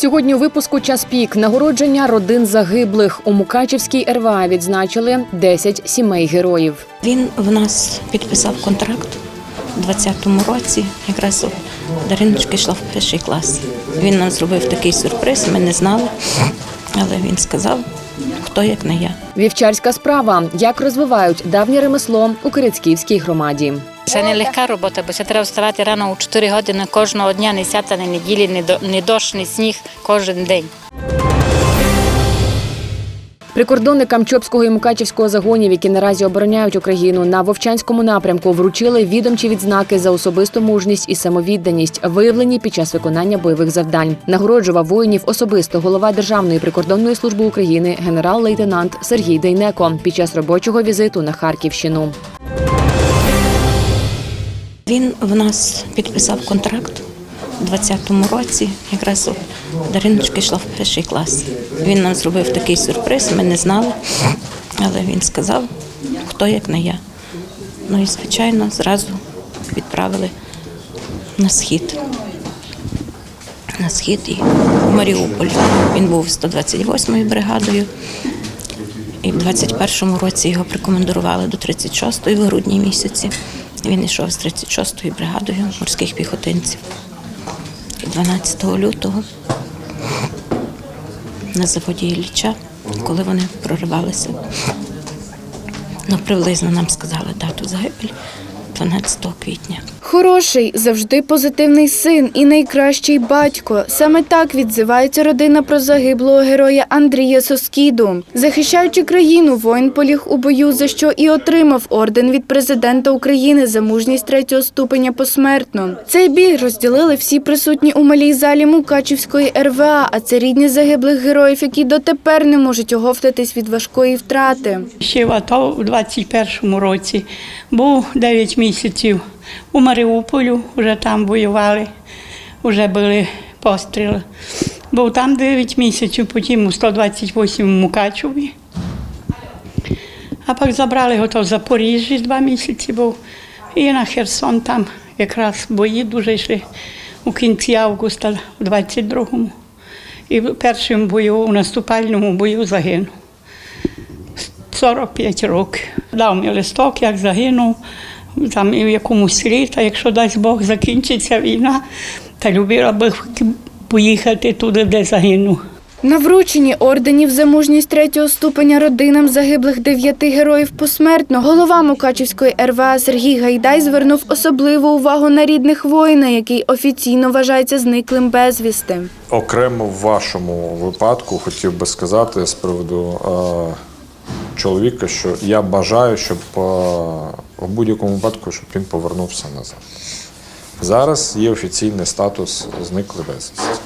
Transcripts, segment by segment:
Сьогодні у випуску час пік нагородження родин загиблих у Мукачівській РВА відзначили 10 сімей героїв. Він в нас підписав контракт у 20-му році. Якраз Дариночка йшла в перший клас. Він нам зробив такий сюрприз, ми не знали, але він сказав, хто як не я. Вівчарська справа як розвивають давнє ремесло у Кирицьківській громаді. Це не легка робота, бо це треба вставати рано у 4 години кожного дня, не свята, не неділі, не до- не дощ, не сніг кожен день. Прикордонникам Чопського і Мукачівського загонів, які наразі обороняють Україну на Вовчанському напрямку, вручили відомчі відзнаки за особисту мужність і самовідданість, виявлені під час виконання бойових завдань. Нагороджував воїнів особисто голова Державної прикордонної служби України генерал-лейтенант Сергій Дейнеко під час робочого візиту на Харківщину. Він в нас підписав контракт у 20-му році. Якраз Дариночка йшла в перший клас. Він нам зробив такий сюрприз, ми не знали, але він сказав, хто як не я. Ну і звичайно, зразу відправили на схід. На схід і в Маріуполь. Він був 128-ю бригадою. І в 21-му році його прикомандирували до 36-ї в грудні місяці. Він йшов з 36-ю бригадою морських піхотинців. І 12 лютого на заводі Ілліча, коли вони проривалися, ну, приблизно нам сказали дату загибелі 12 квітня. Хороший, завжди позитивний син і найкращий батько. Саме так відзивається родина про загиблого героя Андрія Соскіду. Захищаючи країну, воїн поліг у бою, за що і отримав орден від президента України за мужність третього ступеня посмертно. Цей біль розділили всі присутні у малій залі Мукачівської РВА, а це рідні загиблих героїв, які дотепер не можуть оговтатись від важкої втрати. Ще в АТО у 21-му році був 9 місяців у Маріуполю, вже там воювали, вже були постріли. Був там 9 місяців, потім у 128 Мукачеві. А потім забрали його в Запоріжжі два місяці був. І на Херсон там якраз бої дуже йшли у кінці августа, у 22-му. І в першому бою, у наступальному бою загинув. 45 років. Дав мені листок, як загинув, там і в якомусь селі, та якщо дасть Бог закінчиться війна, та любила би поїхати туди, де загинув. На врученні орденів за мужність третього ступеня родинам загиблих дев'яти героїв посмертно голова Мукачівської РВА Сергій Гайдай звернув особливу увагу на рідних воїна, який офіційно вважається зниклим безвісти. Окремо в вашому випадку хотів би сказати з приводу е, чоловіка, що я бажаю, щоб е, в будь-якому випадку, щоб він повернувся назад. Зараз є офіційний статус зниклий безвісті.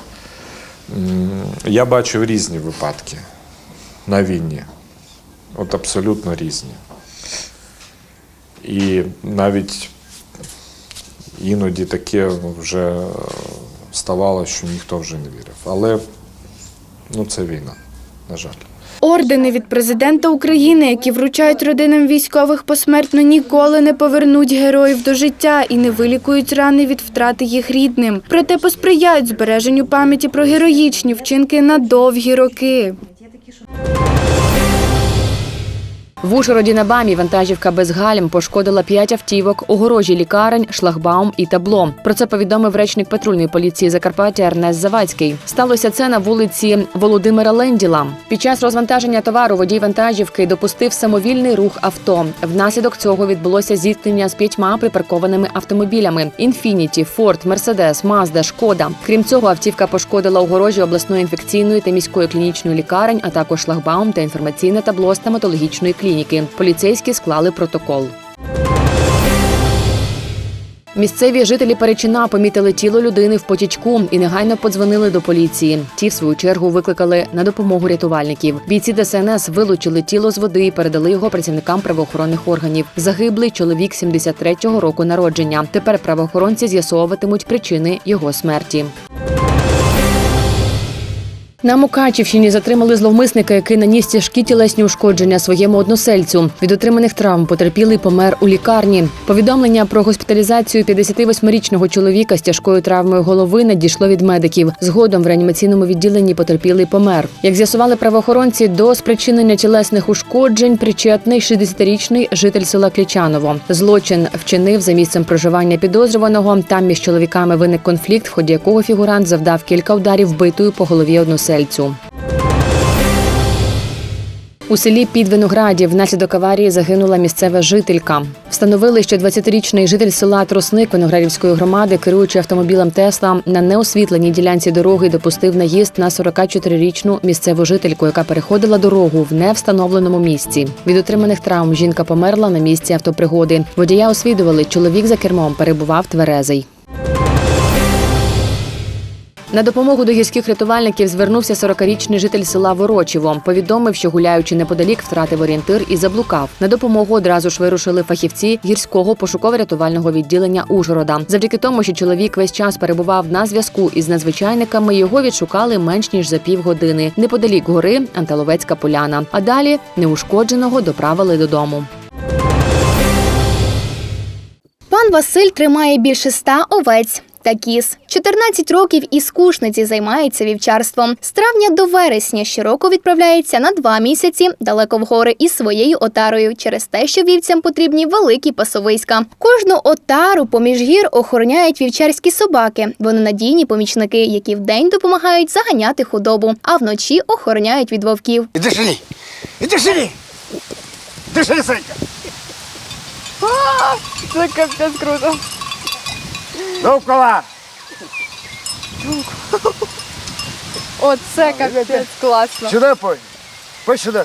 Я бачив різні випадки на війні. От абсолютно різні. І навіть іноді таке вже ставало, що ніхто вже не вірив. Але ну, це війна, на жаль. Ордени від президента України, які вручають родинам військових посмертно, ніколи не повернуть героїв до життя і не вилікують рани від втрати їх рідним. Проте посприяють збереженню пам'яті про героїчні вчинки на довгі роки. В Ужгороді на Бамі вантажівка без гальм пошкодила п'ять автівок, огорожі лікарень, шлагбаум і табло. Про це повідомив речник патрульної поліції Закарпаття Ернест Завадський. Сталося це на вулиці Володимира Ленділа. Під час розвантаження товару водій вантажівки допустив самовільний рух авто. Внаслідок цього відбулося зіткнення з п'ятьма припаркованими автомобілями: Інфініті, Форд, Мерседес, Мазда, Шкода. Крім цього, автівка пошкодила огорожі обласної інфекційної та міської клінічної лікарень, а також шлагбаум та інформаційне табло стоматологічної клініки. Поліцейські склали протокол. Місцеві жителі Перечина помітили тіло людини в потічку і негайно подзвонили до поліції. Ті, в свою чергу, викликали на допомогу рятувальників. Бійці ДСНС вилучили тіло з води і передали його працівникам правоохоронних органів. Загиблий чоловік 73-го року народження. Тепер правоохоронці з'ясовуватимуть причини його смерті. На Мукачівщині затримали зловмисника, який наніс тяжкі тілесні ушкодження своєму односельцю. Від отриманих травм потерпілий помер у лікарні. Повідомлення про госпіталізацію 58-річного чоловіка з тяжкою травмою голови надійшло від медиків. Згодом в реанімаційному відділенні потерпілий помер. Як з'ясували правоохоронці, до спричинення тілесних ушкоджень причетний 60-річний житель села Клічаново. Злочин вчинив за місцем проживання підозрюваного. Там між чоловіками виник конфлікт, в ході якого фігурант завдав кілька ударів вбитою по голові односельцю. У селі Підвиноградів внаслідок аварії загинула місцева жителька. Встановили, що 20-річний житель села Тросник Виноградівської громади, керуючи автомобілем Тесла, на неосвітленій ділянці дороги допустив наїзд на 44-річну місцеву жительку, яка переходила дорогу в невстановленому місці. Від отриманих травм жінка померла на місці автопригоди. Водія освідували, чоловік за кермом перебував тверезий. На допомогу до гірських рятувальників звернувся 40-річний житель села Ворочіво. Повідомив, що гуляючи неподалік, втратив орієнтир і заблукав. На допомогу одразу ж вирушили фахівці гірського пошуково-рятувального відділення Ужгорода. Завдяки тому, що чоловік весь час перебував на зв'язку із надзвичайниками, його відшукали менш ніж за півгодини. Неподалік гори Анталовецька поляна. А далі неушкодженого доправили додому. Пан Василь тримає більше ста овець та кіз. 14 років із кушниці займається вівчарством. З травня до вересня щороку відправляється на два місяці далеко в гори із своєю отарою через те, що вівцям потрібні великі пасовиська. Кожну отару поміж гір охороняють вівчарські собаки. Вони надійні помічники, які вдень допомагають заганяти худобу, а вночі охороняють від вовків. Іди сюди! Іди сюди! Іди сюди, Санька! Це капець круто. Довкола! Оце капець класно. Сюди пой! Пой сюди!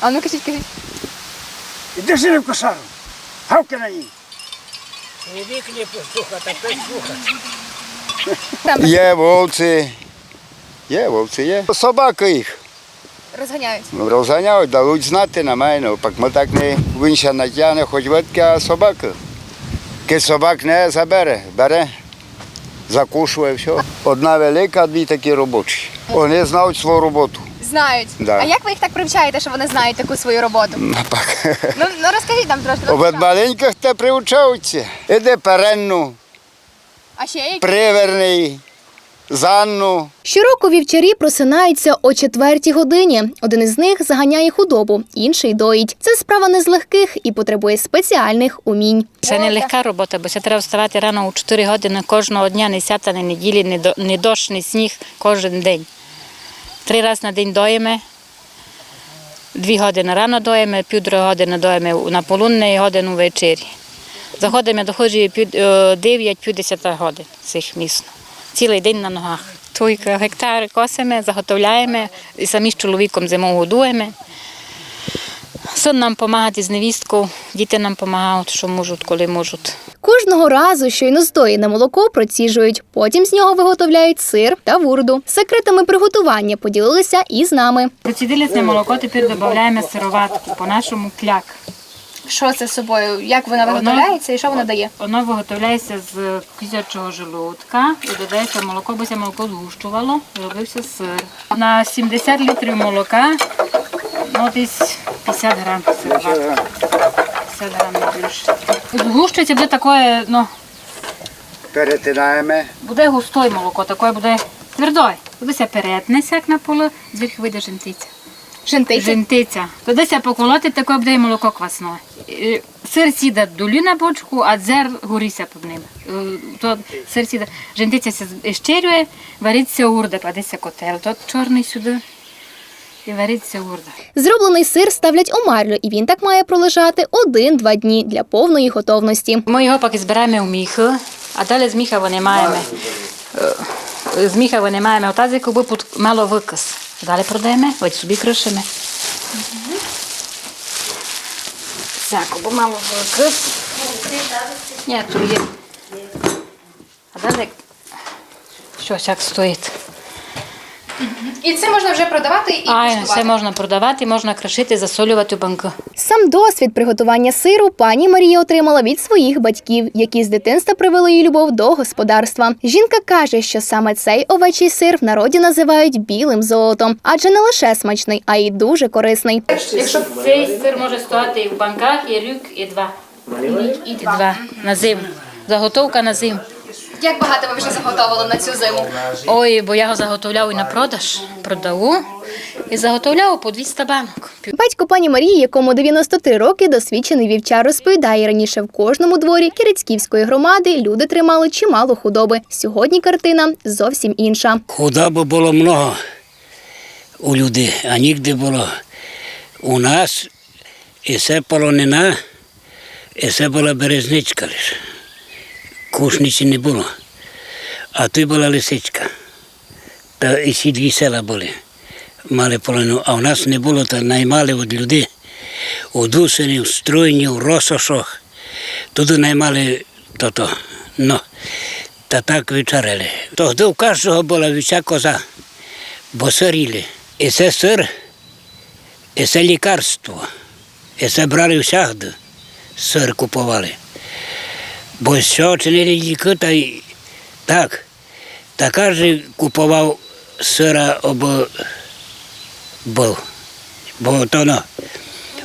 А ну кажіть, кажіть. Іди сюди в кошару! Гавки на ній! Є вовці. Є вовці, є. Собаки їх. Розганяють. Ну, Розганяють, дадуть знати на мене. Пак ми так не ще натягне, хоч ветки, а собаки. Ки собак не забере, бере, закушує все. Одна велика, дві такі робочі. Вони знають свою роботу. Знають. Да. А як ви їх так привчаєте, що вони знають таку свою роботу? Ну, пак. Ну, ну розкажіть нам трошки. У маленьких те привчаються. Іде перенну, А ще які? приверний, занну. Щороку вівчарі просинаються о четвертій годині. Один із них заганяє худобу, інший доїть. Це справа не з легких і потребує спеціальних умінь. Це не легка робота, бо це треба вставати рано у 4 години кожного дня, не свята, не неділі, не, до, не дощ, не сніг кожен день. Три рази на день доїмо. Дві години рано доїмо, півтори години доїмо на полудне і годину ввечері. Заходимо до ходжі 9-10 годин цих місно. Цілий день на ногах. Туйка гектари косимо, заготовляємо і самі з чоловіком зиму годуємо. Сон нам допомагає з невісткою, діти нам допомагають, що можуть, коли можуть. Кожного разу щойно здоєне молоко проціжують. Потім з нього виготовляють сир та вурду. Секретами приготування поділилися і з нами. Процідили це молоко, тепер додаємо сироватку, по-нашому кляк. Що це з собою? Як вона виготовляється і що вона дає? Воно виготовляється з козячого желудка і додається молоко, бо це молоко згущувало, робився сир. На 70 літрів молока ну, десь 50 грам сироватки. 50 грам не більше. Згущується буде таке, ну, Перетинаємо. буде густой молоко, таке буде твердой. Будеся перетнеться, як на полу, звідки вийде жентиця. Жентиця. Жентиця. Тодися поколоти, таке буде молоко квасне. Е, Сир сіда долі на бочку, а дзер горіся під ним. Е, То сир сіда, жентиця се щерює, вариться урда, кладеться котел. Тот чорний сюди і вариться урда. Зроблений сир ставлять у марлю, і він так має пролежати один-два дні для повної готовності. Ми його поки збираємо в міху, а далі з міха винімаємо. е, З міха винімаємо отазик, аби під мало викис. Далі продаємо, ось собі кришимо. Так, бо мало крис. Ні, тут є. А далі щось як стоїть. І це можна вже продавати і А куштувати. все можна продавати, можна крашити, засолювати у банку. Сам досвід приготування сиру пані Марія отримала від своїх батьків, які з дитинства привели її любов до господарства. Жінка каже, що саме цей овечий сир в народі називають білим золотом, адже не лише смачний, а й дуже корисний. Якщо цей сир може стояти і в банках, і рік, і два. І два на зиму. Заготовка на зиму. Як багато ви вже заготовили на цю зиму? Ой, бо я його заготовляв і на продаж, продаву і заготовляв по 200 банок. Батько пані Марії, якому 93 роки, досвідчений вівчар, розповідає раніше в кожному дворі Кірицьківської громади люди тримали чимало худоби. Сьогодні картина зовсім інша. Худоби було много у людей, а нігде було. У нас і це полонина, і це була березничка лише. Кушниці не було. А тут була лисичка. Та і ці дві села були. Мали полонину. А у нас не було, то наймали від людей. У Дусині, в Струйні, в Росошах. Туди наймали то-то. Ну, та так вечеряли. Тоді у кожного була вся коза, бо сиріли. І це сир, і це лікарство. І це брали всягди, сир купували. Бо що чинили ліки, та й так. Та кожен купував сира або був. Бо то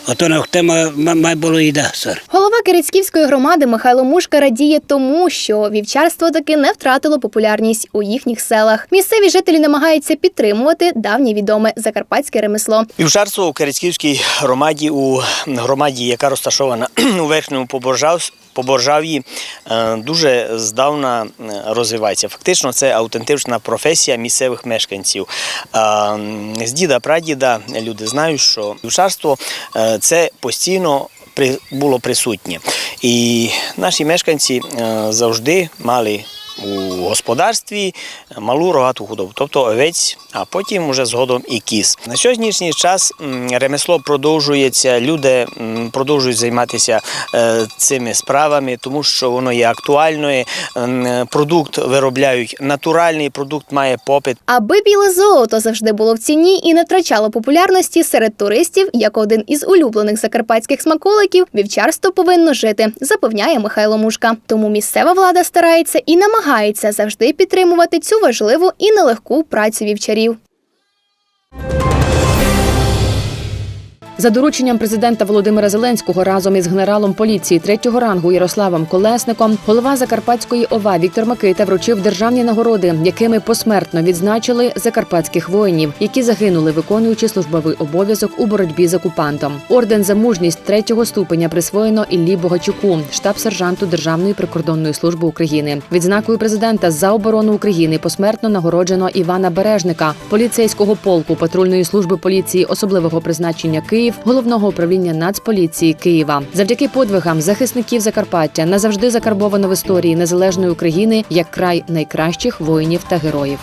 ото на тема має було сир. Голова Кирицьківської громади Михайло Мушка радіє тому, що вівчарство таки не втратило популярність у їхніх селах. Місцеві жителі намагаються підтримувати давнє відоме закарпатське ремесло. Вівчарство у Керецьківській громаді, у громаді, яка розташована у верхньому Поборжав- Поборжав'ї, е, дуже здавна е, розвивається. Фактично, це автентична професія місцевих мешканців. Е, З діда прадіда люди знають, що вівчарство це постійно було присутнє. І наші мешканці е, завжди мали у господарстві малу рогату худобу, тобто овець, а потім уже згодом і кіз. На сьогоднішній час ремесло продовжується, люди продовжують займатися е, цими справами, тому що воно є актуальною. Продукт виробляють натуральний продукт має попит. Аби біле золото завжди було в ціні і не втрачало популярності серед туристів, як один із улюблених закарпатських смаколиків, вівчарство повинно жити, запевняє Михайло Мушка. Тому місцева влада старається і намагається завжди підтримувати цю важливу і нелегку працю вівчарів. За дорученням президента Володимира Зеленського разом із генералом поліції третього рангу Ярославом Колесником голова Закарпатської ОВА Віктор Микита вручив державні нагороди, якими посмертно відзначили закарпатських воїнів, які загинули, виконуючи службовий обов'язок у боротьбі з окупантом. Орден за мужність третього ступеня присвоєно Іллі Богачуку, штаб-сержанту Державної прикордонної служби України. Відзнакою президента за оборону України посмертно нагороджено Івана Бережника, поліцейського полку патрульної служби поліції особливого призначення Київ, головного управління Нацполіції Києва. Завдяки подвигам захисників Закарпаття назавжди закарбовано в історії незалежної України як край найкращих воїнів та героїв.